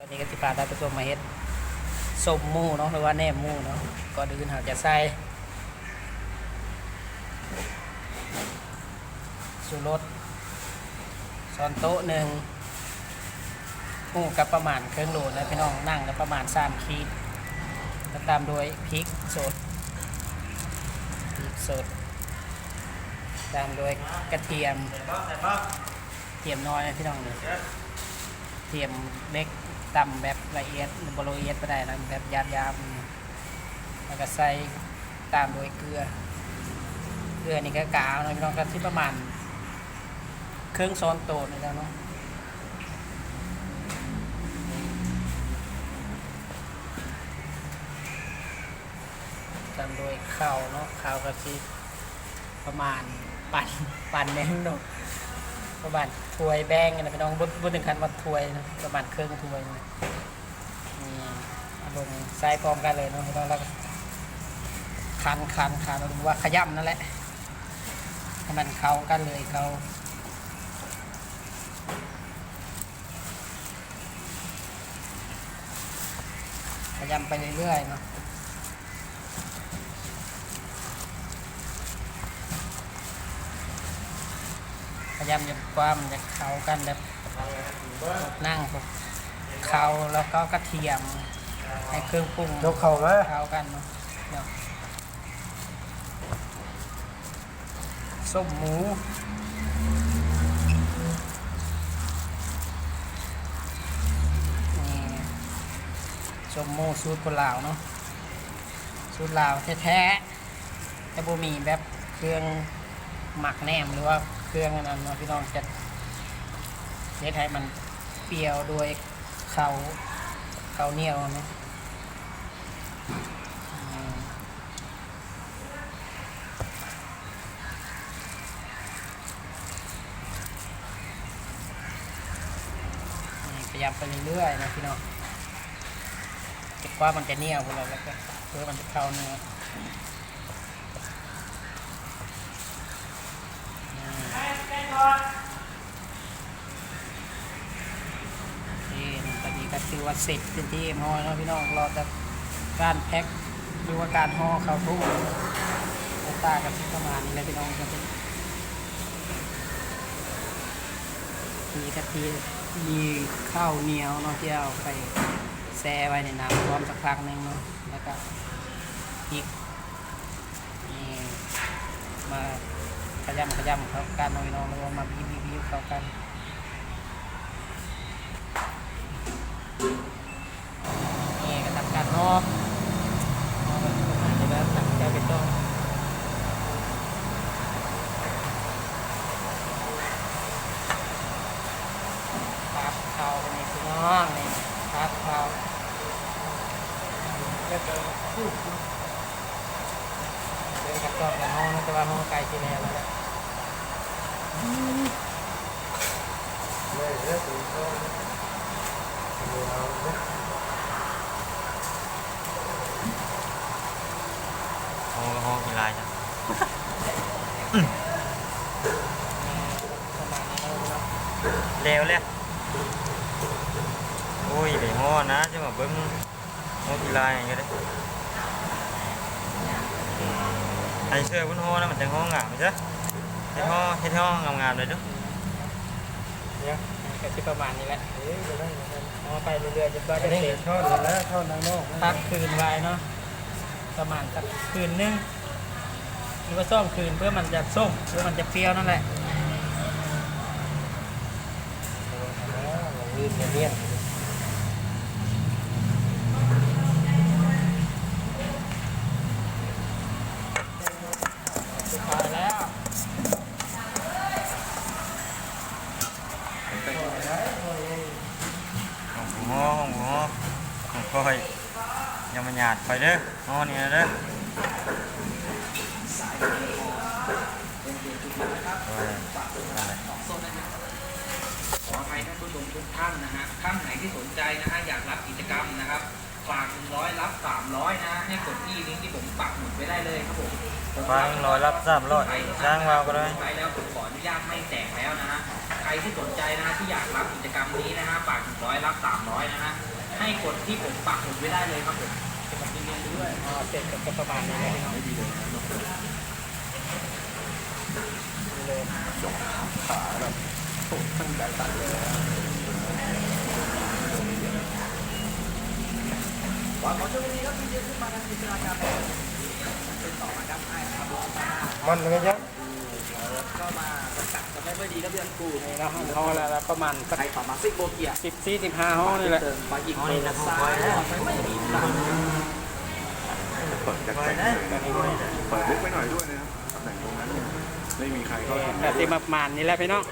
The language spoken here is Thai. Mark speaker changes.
Speaker 1: ตอนนี้ก็สิพาท่านผู้ชมมาเฮ็ดสมมูเนาะหรือว่าแหนมมูเนาะก่อนอื่นเราจะใส่สูรสช้อนโต๊ะหนึ่งหมูกับประมาณเครึ่องโลนะพี่น้องนั่งกับประมาณสามขีดแล้วตามด้วยพริกสดพริกสด ตามด้วยกระเทียม เทียมน้อยนะพี่น้องเนี่ยเทียมเล็ก ต่ำแบบละเอียดบละเอียดไปได้นะแบบยาบยาบๆแล้วก็ใส่ตามโดยเกลือ เกลือนี่ก็กาวนะพี่น้องก็ที่ประมาณเครื่องซ้อนโตนี่แล้วเนาะตามโดยข้าวเนาะข้าวก็สิประมาณปั่นปั่นหนึงเนาะ ประมาณถ้วยแบงกันนะพี่น้องบนบนถึงขั้นว่าถ้วยนะประมาณเครื่องถ้วยนะนี่เอาลงใส่พร้อมกันเลยนะพี่น้องแล้วคันคันคันหรือว่าขยำนั่นแหละให้มันเข้ากันเลยเขาขยำไปเรื่อยๆเนาะ ยำจนความนจะเข้ากันแบบนั่งพวกเขาแล้วก็กระเทียมให้เครื่องปรุง
Speaker 2: ยกเข่ามา
Speaker 1: เข้ากันเนาะเนาะส้มหมูนี่ส้มหมูสูตรคนลาวเนาะสูตรลาวแท้ๆแต่บ่มีแบบเครื่องหมักแหนมหรือว่า เครื่องอันนั้นเนาะพี่น้องจะเฮ็ดให้มันเปรี้ยวด้วยเขาเขาเหนียวเนาะพยายามไปเรื่อยๆนะพี่น้องจะกว่ามันจะเหนียวพวกเราแล้วก็เพื่อมันจะเข้าเนื้อม นี่ตอนนี้ก็คือว่าเสร็จเป็นที่เอ็มฮอแล้วพี่น้องรอแต่การแพ็คหรือว่าการห่อข้าวทุ่งตากับประมาณนี้เลยพี่น้องก็เป็นมีกะทิมีข้าวเหนียวเนาะที่เอาไปแช่ไว้ในน้ำร้อนสักพักหนึ่งเนาะแล้วก็พริกนี่มาข ยำขยำเข้ากันเนาะพี่น้องล้วก็มาบีบบีบีเข้ากันนี่ก็ทำการนอกนอกแบบปแล้วตัดแก้วไปต้มครับเขาเป็นพี่น้องนี่ครับเขาแล้วก็พูดเดินกับจอบกับห้องนะแต่ว่าห้องไกลที่แล้วแล้วแหละ
Speaker 2: เลยเลือกตัวก็เอาเลือก
Speaker 3: ห้องห้องกินลายจ้ะ
Speaker 1: ประมาณนี้แล้วเนาะ
Speaker 3: เร็วเลยโอ้ยไปห้อ นะจะมาเบิ้งห้องกินลายอย่างเงี้ยเลยไอเสื้อบนห้อนะมันจะห้องงามใช่เฮ็ดห้อเฮ็ดห้องงามๆเลยเด้วย
Speaker 1: เนี่ยก็ที่ประมาณนี้แหละ
Speaker 2: เอ๊ะจะได้เหมือนกัน
Speaker 1: เอาไปเรื่อยๆจนกว่า
Speaker 2: อั
Speaker 1: จะ
Speaker 2: นนี้
Speaker 1: เสร็จ
Speaker 2: ทอดแล้วทอดนางนอก
Speaker 1: พักคืนไว้เนาะประมาณสักคืนนึงหรือว่าส้มคืนเพื่อมันจะส้มเพื่อมันจะเปรี้ยวนั่นแหละ
Speaker 2: วีดเนียน
Speaker 1: สุดท้ายแล้ว
Speaker 3: ห้องห้อห้องห้อห้องคอยยังมันหยาดคอยเด้อห้อนี่นะเด้อโอ้ยอะไร
Speaker 4: ขออภัยท่านผู้ชมทุกท่านนะฮะท่านไหนที่สนใจนะฮะอยากรับกิจกรรมนะครับฝาก100รับ300นะฮะให้กดที่ลิงก์ที่ผมปักหมุดไว้ได้เลยครับผมผม
Speaker 3: ฟังร้อยรับสามร้อยสร้างวาวก็ได้
Speaker 4: ไปแล้วผมขออนุญาตไม่แจกแล้วนะฮะ รรที่สนใจนะฮะที่อยากรับกิจกรรมนี้นะฮะฝาก100รับ300นะฮะให้กดที่ผมปักหมุดไว้ได้เลยครับผมเก็บมากินเงินด้วย
Speaker 1: อ๋อเสร็จก็ประมาณนี้เลยพี่น้องนี่เลย
Speaker 2: ขาแบบโอ้ตั้งใจตัดเลยนะ
Speaker 4: ขอช่วงนี้ครับที่จะขึ้นมาทำกิจกรรมเป็นต่อมาครับให้ครับ
Speaker 2: มันเลยยัง
Speaker 4: ก็ มาประกาศกันได้ไม่ดีครับเพื่อนกู
Speaker 1: นี่เราห้องเขาแล้วแล้วประมาณสัก
Speaker 4: ใครต่อมาซิกโบเกีย
Speaker 1: สิบสี่สิบห้าห้องนี่แหละ
Speaker 4: เติมมาอีกหนึ่งซ้ายไม่มีตังค์
Speaker 2: เปิดจากแต่งเปิดลึกไปหน่อยด้วยนะครับตำแหน่งตรงนั้นเนี่ยไม่มีใครเขา
Speaker 1: แต่ที่ประมาณนี้แหละพี่น้อง
Speaker 4: ก